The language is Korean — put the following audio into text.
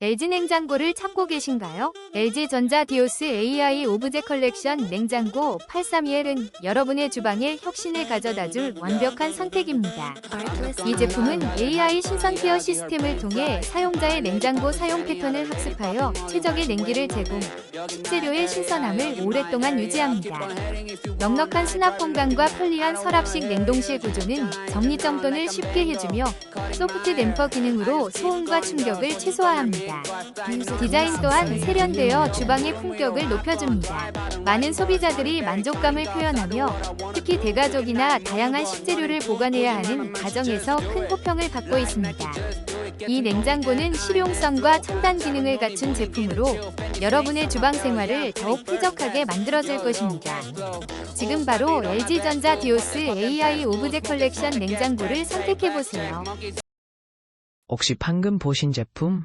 LG 냉장고를 찾고 계신가요? LG전자 디오스 AI 오브제 컬렉션 냉장고 832L은 여러분의 주방에 혁신을 가져다줄 완벽한 선택입니다. 이 제품은 AI 신선 케어 시스템을 통해 사용자의 냉장고 사용 패턴을 학습하여 최적의 냉기를 제공, 식재료의 신선함을 오랫동안 유지합니다. 넉넉한 수납 공간과 편리한 서랍식 냉동실 구조는 정리 정돈을 쉽게 해주며 소프트 댐퍼 기능으로 소음과 충격을 최소화합 니다. 디자인 또한 세련되어 주방의 품격을 높여줍니다. 많은 소비자들이 만족감을 표현하며 특히 대가족이나 다양한 식재료를 보관해야 하는 가정에서 큰 호평을 받고 있습니다. 이 냉장고는 실용성과 첨단 기능을 갖춘 제품으로 여러분의 주방 생활을 더욱 쾌적하게 만들어줄 것입니다. 지금 바로 LG전자 디오스 AI 오브제 컬렉션 냉장고를 선택해보세요. 혹시 방금 보신 제품